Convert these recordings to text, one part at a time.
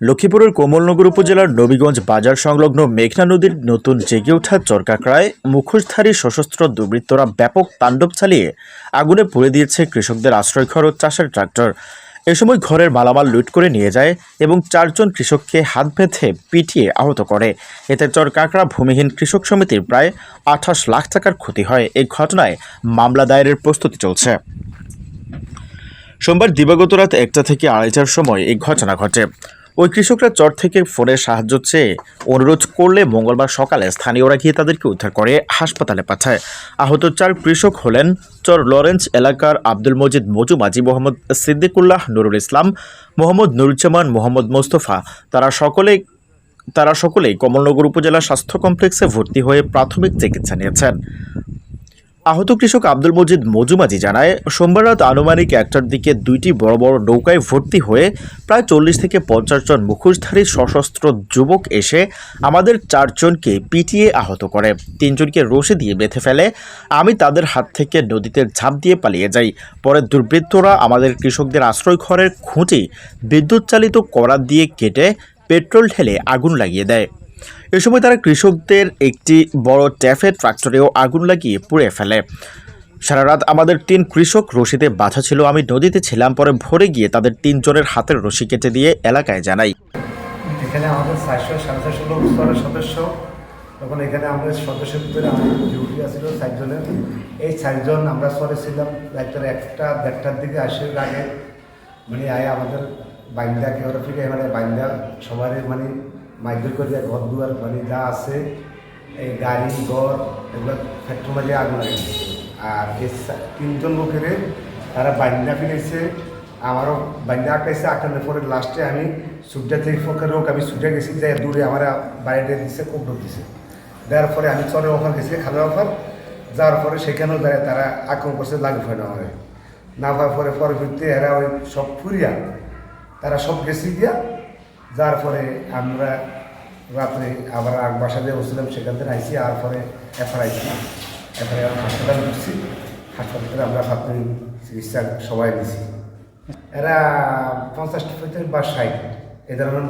লক্ষ্মীপুরের কোমলনগর উপজেলার নবীগঞ্জ বাজার সংলগ্ন মেঘনা নদীর নতুন জেগে ওঠা চরকাকড়ায় মুখোশধারী সশস্ত্র দুর্বৃত্তরা ব্যাপক তাণ্ডব চালিয়ে আগুনে পুড়ে দিয়েছে কৃষকদের আশ্রয়ঘর ও চাষের ট্রাক্টর। এ সময় ঘরের মালামাল লুট করে নিয়ে যায় এবং চারজন কৃষককে হাত বেঁধে পিটিয়ে আহত করে। এতে চরকাকড়া ভূমিহীন কৃষক সমিতির প্রায় আঠাশ লাখ টাকার ক্ষতি হয়। এই ঘটনায় মামলা দায়েরের প্রস্তুতি চলছে। সোমবার দিবাগত রাত একটা থেকে আড়াইটার সময় এই ঘটনা ঘটে। ওই কৃষকরা চর থেকে ফোনে সাহায্য চেয়ে অনুরোধ করলে মঙ্গলবার সকালে স্থানীয়রা গিয়ে তাদেরকে উদ্ধার করে হাসপাতালে পাঠায়। আহত চার কৃষক হলেন চর লরেন্স এলাকার আব্দুল মজিদ মজু মাজি মোহাম্মদ সিদ্দিকুল্লাহ নুরুল ইসলাম, মোহাম্মদ নুরুজ্জামান, মোহাম্মদ মোস্তফা। তারা সকলেই তারা সকলেই কমলনগর উপজেলা স্বাস্থ্য কমপ্লেক্সে ভর্তি হয়ে প্রাথমিক চিকিৎসা নিয়েছেন। আহত কৃষক আব্দুল মজিদ মজুমাজি জানায়, সোমবার রাত আনুমানিক একটার দিকে দুইটি বড় বড় নৌকায় ভর্তি হয়ে প্রায় চল্লিশ থেকে পঞ্চাশ জন মুখোশধারী সশস্ত্র যুবক এসে আমাদের চারজনকে পিটিয়ে আহত করে। তিনজনকে রশি দিয়ে বেঁধে ফেলে। আমি তাদের হাত থেকে নদীতে ঝাঁপ দিয়ে পালিয়ে যাই। পরে দুর্বৃত্তরা আমাদের কৃষকদের আশ্রয় ঘরের খুঁটি বিদ্যুৎ চালিত করাত দিয়ে কেটে পেট্রোল ঢেলে আগুন লাগিয়ে দেয়। এ সময় তারা কৃষকদের একটি বড় ট্যাফে ট্রাক্টরেও আগুন লাগিয়ে পুড়ে ফেলে। সারা রাত আমাদের তিন কৃষক রশিতে বাধা ছিল। আমি নদীতে ছিলাম, পরে ভোরে গিয়ে তাদের তিনজনের হাতের রশি কেটে দিয়ে এলাকায় জানাই। এখানে আমাদের চারশো, সাড়ে চারশো লোক স্তরের সদস্য। তখন এখানে আমাদের সদস্যের ভিতরে আমাদের ডিউটি আছিল চারজনের। এই চারজন আমরা স্তরে ছিলাম, রাত্রে একটা দেড়টার দিকে আসে আগে। মানে আয় আমাদের বাইন্দা কেউরা ফিরে মানে বাইন্দা সবার মানে মাইগ্রেট করে ঘর দুয়ার মানে যা আছে, এই গাড়ি, ঘর, এগুলো ফ্যাক্টরি মাঝে আগুন লাগে আর তিনজন লোকের তারা বাইন্দা ফিরেছে আমারও বাইন্দা আঁকাইছে আঁকানোর পরে লাস্টে আমি সূর্যা থেকে ফোকের হোক, আমি সূর্যা গেছি যাই দূরে আমার বাইরে দিচ্ছে খুব ঢোক দিছে। দেওয়ার পরে আমি চরে অফার গেছি, খালের অফার, যাওয়ার পরে সেখানেও যায় তারা আক্রমণ করছে, লাগু হয় না আমারে না হওয়ার পরে পরবর্তী এরা ওই সব ফুরিয়া তারা সব গেছি গিয়া যার পরে আমরা রাত্রে আবার আগ বাসা দিয়ে বসছিলাম, সেখান থেকে আইসি, আর পরে এফআর আইসি। এফআর হাসপাতালে ঢুকছি। হাসপাতালে আমরা প্রাথমিক চিকিৎসা সবাই দিছি এরা পঞ্চাশটা থেকে বা ষাট, এ ধরনের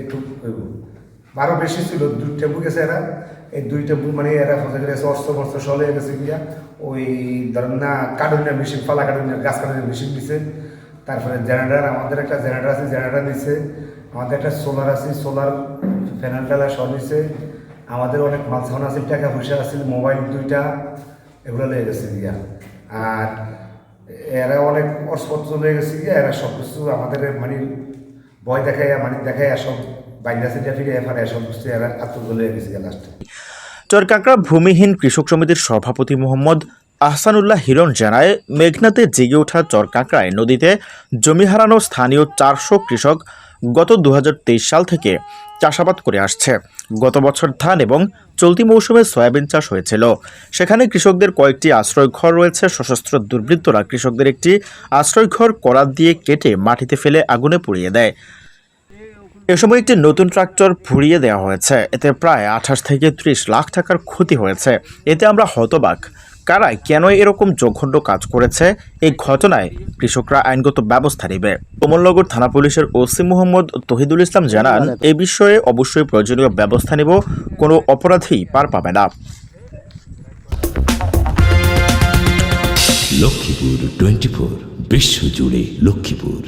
একটু হইব। আরও বেশি ছিল, দুই টেম্পু গেছে এরা। এই দুই টেম্পু মানে এরা ফসে গেছে অস্ত্র মস্ত্র সলে গেছে গিয়া, ওই ধরেন না কাটুনিয়া মেশিন পালা কাটুনিয়া গাছ কাটুনিয়া মেশিন দিছে। তারপরে জেনারেটার, আমাদের একটা জেনারেটার আছে, জেনারেটার দিছে। আমাদের একটা সোলার আছে সোলার প্যানেল টেলা সব আমাদের অনেক মাল সামান আছে, টাকা পয়সা আছে মোবাইল দুইটা, এগুলো লেগে গেছে গিয়া। আর এরা অনেক অস্পত্র লেগে গেছে গিয়া, এরা সব কিছু আমাদের মানে ভয় দেখায় মানে দেখায় সব বাইন্দা সিটা ফিরে এফারে সব কিছু এরা আত্মগোল হয়ে গেছে গিয়া লাস্টে চরকাকড়া ভূমিহীন কৃষক সমিতির সভাপতি মোহাম্মদ আহসানুল্লাহ হিরণ জানায়, মেঘনাতে জেগে ওঠা চরকাকড়ায় নদীতে জমি হারানো স্থানীয় চারশো কৃষক গত দু হাজার তেইশ সাল থেকে চাষাবাদ করে আসছে। গত বছর ধান এবং চলতি মৌসুমে সয়াবিন চাষ হয়েছিল। সেখানে কৃষকদের কয়েকটি আশ্রয়ঘর রয়েছে। সশস্ত্র দুর্বৃত্তরা কৃষকদের একটি আশ্রয়ঘর করাত দিয়ে কেটে মাটিতে ফেলে আগুনে পুড়িয়ে দেয়। এ সময় একটি নতুন ট্রাক্টর ফুরিয়ে দেওয়া হয়েছে। এতে প্রায় আঠাশ থেকে ত্রিশ লাখ টাকার ক্ষতি হয়েছে। এতে আমরা হতবাক। কারা কেন এরকম জঘন্য কাজ করেছে? এই ঘটনায় কৃষকরা আইনগত ব্যবস্থা নেবে। কমলনগর থানা পুলিশের ওসি মোহাম্মদ তহিদুল ইসলাম জানান, এ বিষয়ে অবশ্যই প্রয়োজনীয় ব্যবস্থা নেব, কোনো অপরাধী পার পাবে না। লক্ষ্মীপুর টোয়েন্টি ফোর বিশ্বজুড়ে লক্ষ্মীপুর।